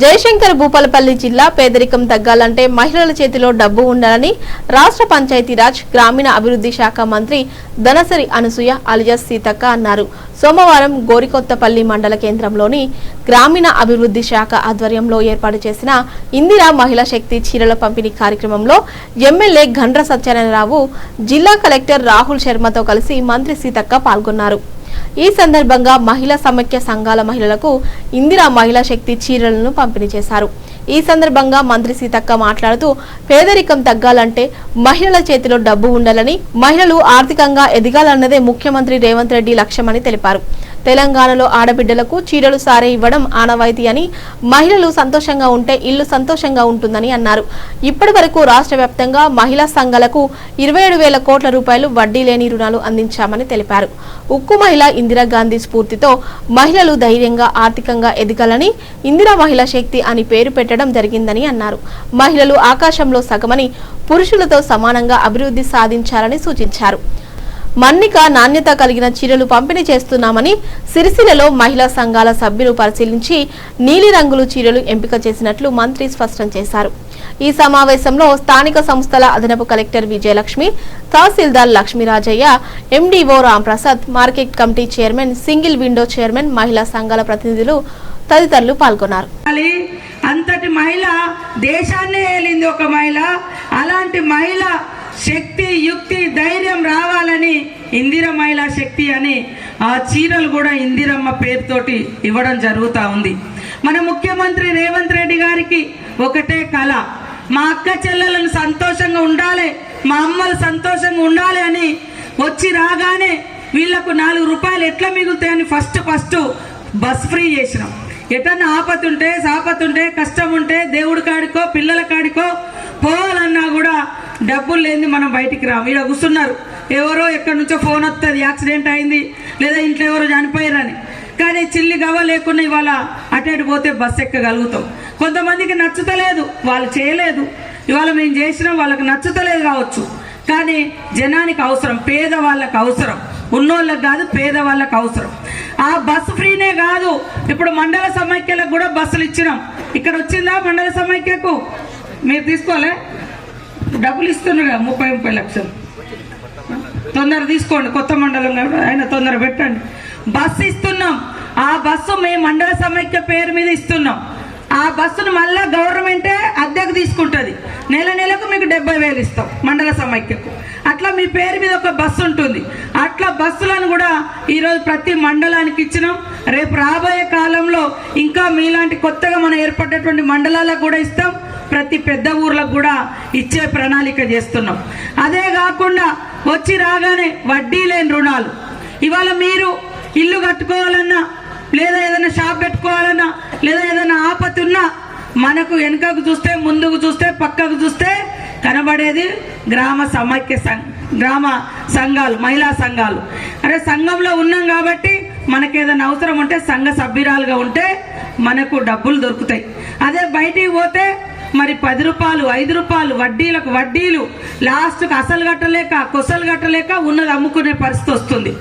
జయశంకర్ భూపాలపల్లి జిల్లా పేదరికం తగ్గాలంటే మహిళల చేతిలో డబ్బు ఉండాలని రాష్ట్ర పంచాయతీరాజ్ గ్రామీణ అభివృద్ధి శాఖ మంత్రి ధనసరి అనసూయ అలియాస్ సీతక్క అన్నారు. సోమవారం గోరికొత్తపల్లి మండల కేంద్రంలోని గ్రామీణ అభివృద్ధి శాఖ ఆధ్వర్యంలో ఏర్పాటు చేసిన ఇందిరా మహిళా శక్తి చీరల పంపిణీ కార్యక్రమంలో ఎమ్మెల్యే గండ్ర సత్యనారాయణరావు జిల్లా కలెక్టర్ రాహుల్ శర్మతో కలిసి మంత్రి సీతక్క పాల్గొన్నారు. ఈ సందర్భంగా మహిళా సమైక్య సంఘాల మహిళలకు ఇందిరా మహిళా శక్తి చీరలను పంపిణీ చేశారు. ఈ సందర్భంగా మంత్రి సీతక్క మాట్లాడుతూ పేదరికం తగ్గాలంటే మహిళల చేతిలో డబ్బు ఉండాలని మహిళలు ఆర్థికంగా ఎదగాలన్నదే ముఖ్యమంత్రి రేవంత్ రెడ్డి లక్ష్యమని తెలిపారు. తెలంగాణలో ఆడబిడ్డలకు చీరలు సారే ఇవ్వడం ఆనవాయితీ అని మహిళలు సంతోషంగా ఉంటే ఇల్లు సంతోషంగా ఉంటుందని అన్నారు. ఇప్పటి వరకు రాష్ట్ర వ్యాప్తంగా మహిళా సంఘాలకు ఇరవై ఏడు వేల కోట్ల రూపాయలు వడ్డీ లేని రుణాలు అందించామని తెలిపారు. ఉక్కు మహిళ ఇందిరాగాంధీ స్ఫూర్తితో మహిళలు ధైర్యంగా ఆర్థికంగా ఎదగాలని ఇందిరా మహిళా శక్తి అని పేరు పెట్టడం జరిగిందని అన్నారు. మహిళలు ఆకాశంలో సగమని పురుషులతో సమానంగా అభివృద్ధి సాధించాలని సూచించారు. మన్నిక నాణ్యత కలిగిన చీరలు పంపిణీ చేస్తున్నామని సిరిసిల్లలో మహిళా సంఘాల సభ్యులు పరిశీలించి నీలిరంగులు చీరలు ఎంపిక చేసినట్లు మంత్రి స్పష్టం చేశారు. ఈ సమావేశంలో స్థానిక సంస్థల అదనపు కలెక్టర్ విజయలక్ష్మి తహసీల్దార్ Lakshmirajayya MDO Ramprasad market committee chairman single window chairman మహిళా సంఘాల ప్రతినిధులు తదితరులు పాల్గొన్నారు. అంతటి మహిళ దేశాన్నే ఏలింది ఒక మహిళ. అలాంటి మహిళ శక్తి యుక్తి ధైర్యం రావాలని ఇందిర మహిళా శక్తి అని ఆ చీరలు కూడా ఇందిరమ్మ పేరుతోటి ఇవ్వడం జరుగుతూ ఉంది. మన ముఖ్యమంత్రి రేవంత్ రెడ్డి గారికి ఒకటే కళ మా అక్క చెల్లెలను సంతోషంగా ఉండాలి మా అమ్మలు సంతోషంగా ఉండాలి అని వచ్చి రాగానే వీళ్ళకు నాలుగు రూపాయలు ఎట్లా మిగులుతాయని ఫస్ట్ ఫస్ట్ బస్ ఫ్రీ చేసినాం. ఎటన్నా ఆపతుంటే సాపతుంటే కష్టం ఉంటే దేవుడి కాడికో పిల్లల కాడికో అయింది మనం బయటికి రాము. ఇక్కడ కూర్చున్నారు. ఎవరో ఎక్కడి నుంచో ఫోన్ వస్తుంది యాక్సిడెంట్ అయింది లేదా ఇంట్లో ఎవరో చనిపోయారని. కానీ చిల్లి గవ్వ లేకుండా ఇవాళ అటు ఇటు పోతే బస్సు ఎక్కగలుగుతాం. కొంతమందికి నచ్చుతలేదు వాళ్ళు చేయలేదు. ఇవాళ మేము చేసినాం వాళ్ళకి నచ్చుతలేదు కావచ్చు. కానీ జనానికి అవసరం పేదవాళ్ళకు అవసరం. ఉన్నోళ్ళకి కాదు పేదవాళ్ళకు అవసరం. ఆ బస్సు ఫ్రీనే కాదు. ఇప్పుడు మండల సమైక్యలకు కూడా బస్సులు ఇచ్చినాం. ఇక్కడ వచ్చిందా మండల సమైక్యకు? మీరు తీసుకోలే డబ్బులు ఇస్తున్నారు ముప్పై ముప్పై లక్షలు. తొందర తీసుకోండి కొత్త మండలం కాబట్టి ఆయన తొందర పెట్టండి. బస్సు ఇస్తున్నాం. ఆ బస్సు మేము మండల సమైక్య పేరు మీద ఇస్తున్నాం. ఆ బస్సును మళ్ళా గవర్నమెంటే అద్దెకు తీసుకుంటుంది. నెల నెలకు మీకు డెబ్బై వేలు ఇస్తాం మండల సమైక్యకు. అట్లా మీ పేరు మీద ఒక బస్సు ఉంటుంది. అట్లా బస్సులను కూడా ఈరోజు ప్రతి మండలానికి ఇచ్చినాం. రేపు రాబోయే కాలంలో ఇంకా మీలాంటి కొత్తగా మనం ఏర్పడ్డటువంటి మండలాలకు కూడా ఇస్తాం. ప్రతి పెద్ద ఊర్లకు కూడా ఇచ్చే ప్రణాళిక చేస్తున్నాం. అదే కాకుండా వచ్చి రాగానే వడ్డీ లేని రుణాలు. ఇవాళ మీరు ఇల్లు కట్టుకోవాలన్నా లేదా ఏదైనా షాప్ పెట్టుకోవాలన్నా లేదా ఏదైనా ఆపత్తి ఉన్నా మనకు వెనుకకు చూస్తే ముందుకు చూస్తే పక్కకు చూస్తే కనబడేది గ్రామ సమైక్య గ్రామ సంఘాలు మహిళా సంఘాలు. అరే సంఘంలో ఉన్నాం కాబట్టి మనకి ఏదైనా అవసరం ఉంటే సంఘ సభ్యురాలుగా ఉంటే మనకు డబ్బులు దొరుకుతాయి. అదే బయటికి పోతే మరి పది రూపాయలు ఐదు రూపాయలు వడ్డీలకు వడ్డీలు లాస్ట్కి అసలు కట్టలేక కొసలు కట్టలేక ఉన్నది అమ్ముకునే పరిస్థితి వస్తుంది.